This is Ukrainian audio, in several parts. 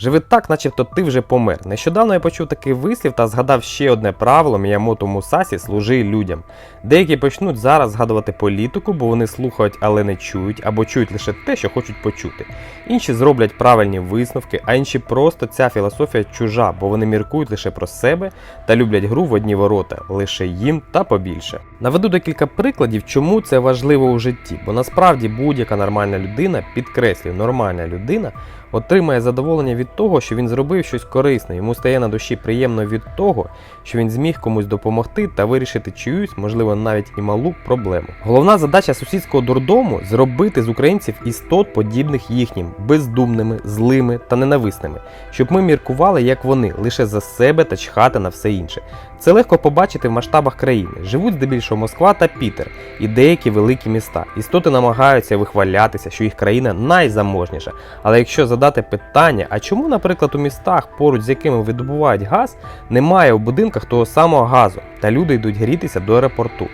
Живи так, начебто ти вже помер. Нещодавно я почув такий вислів та згадав ще одне правило Міямото Мусасі служи людям. Деякі почнуть зараз згадувати політику, бо вони слухають, але не чують, або чують лише те, що хочуть почути. Інші зроблять правильні висновки, а інші просто ця філософія чужа, бо вони міркують лише про себе та люблять гру в одні ворота, лише їм та побільше. Наведу декілька прикладів, чому це важливо у житті, бо насправді будь-яка нормальна людина, підкреслюю, нормальна людина, отримає задоволення від того, що він зробив щось корисне, йому стає на душі приємно від того, що він зміг комусь допомогти та вирішити чиюсь, можливо, навіть і малу проблему. Головна задача сусідського дурдому зробити з українців істот, подібних їхнім, бездумними, злими та ненависними, щоб ми міркували, як вони, лише за себе та чхати на все інше. Це легко побачити в масштабах країни. Живуть здебільшого Москва та Пітер і деякі великі міста. Істоти намагаються вихвалятися, що їх країна найзаможніша. Але якщо задати питання, а чому, наприклад, у містах, поруч з якими видобувають газ, немає у будинках того самого газу, та люди йдуть грітися до аеропорту.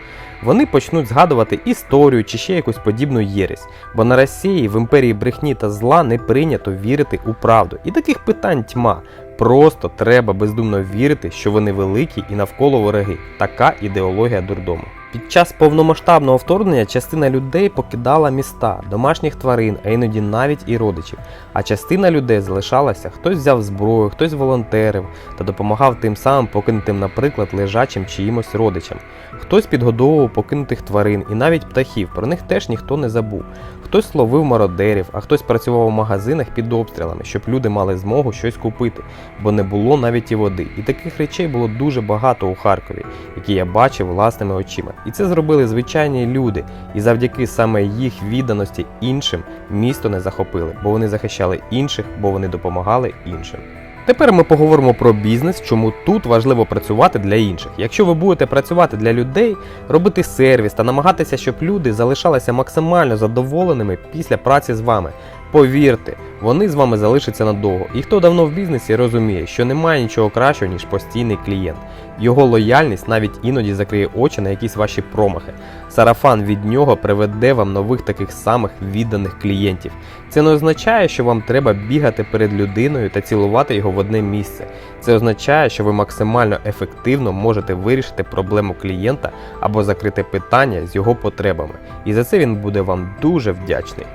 Вони почнуть згадувати історію чи ще якусь подібну єресь, бо на Росії в імперії брехні та зла не прийнято вірити у правду. І таких питань тьма. Просто треба бездумно вірити, що вони великі і навколо вороги. Така ідеологія дурдому. Під час повномасштабного вторгнення частина людей покидала міста, домашніх тварин, а іноді навіть і родичів. А частина людей залишалася, хтось взяв зброю, хтось волонтерив та допомагав тим самим покинутим, наприклад, лежачим чиїмось родичам. Хтось підгодовував покинутих тварин і навіть птахів, про них теж ніхто не забув. Хтось ловив мародерів, а хтось працював у магазинах під обстрілами, щоб люди мали змогу щось купити, бо не було навіть і води. І таких речей було дуже багато у Харкові, які я бачив власними очима. І це зробили звичайні люди, і завдяки саме їх відданості іншим місто не захопили, бо вони захищали інших, бо вони допомагали іншим. Тепер ми поговоримо про бізнес, чому тут важливо працювати для інших. Якщо ви будете працювати для людей, робити сервіс та намагатися, щоб люди залишалися максимально задоволеними після праці з вами. Повірте, вони з вами залишаться надовго. І хто давно в бізнесі розуміє, що немає нічого кращого, ніж постійний клієнт. Його лояльність навіть іноді закриє очі на якісь ваші промахи. Сарафан від нього приведе вам нових таких самих відданих клієнтів. Це не означає, що вам треба бігати перед людиною та цілувати його в одне місце. Це означає, що ви максимально ефективно можете вирішити проблему клієнта або закрити питання з його потребами. І за це він буде вам дуже вдячний.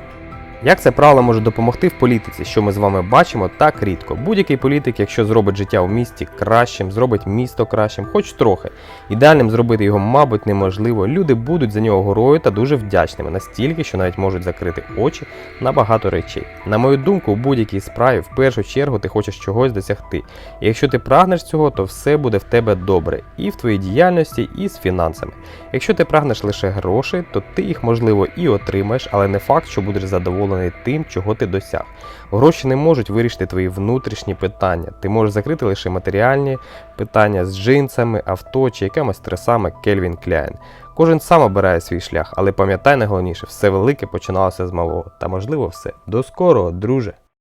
Як це правило може допомогти в політиці, що ми з вами бачимо так рідко. Будь-який політик, якщо зробить життя у місті кращим, зробить місто кращим, хоч трохи. Ідеальним зробити його, мабуть, неможливо. Люди будуть за нього горою та дуже вдячними, настільки, що навіть можуть закрити очі на багато речей. На мою думку, у будь-якій справі в першу чергу ти хочеш чогось досягти. І якщо ти прагнеш цього, то все буде в тебе добре і в твоїй діяльності, і з фінансами. Якщо ти прагнеш лише грошей, то ти їх можливо і отримаєш, але не факт, що будеш задоволений тим, чого ти досяг. Гроші не можуть вирішити твої внутрішні питання. Ти можеш закрити лише матеріальні питання з джинсами, авто чи якимось тресами Кельвін Кляйн. Кожен сам обирає свій шлях, але пам'ятай найголовніше, все велике починалося з малого. Та можливо все. До скорого, друже!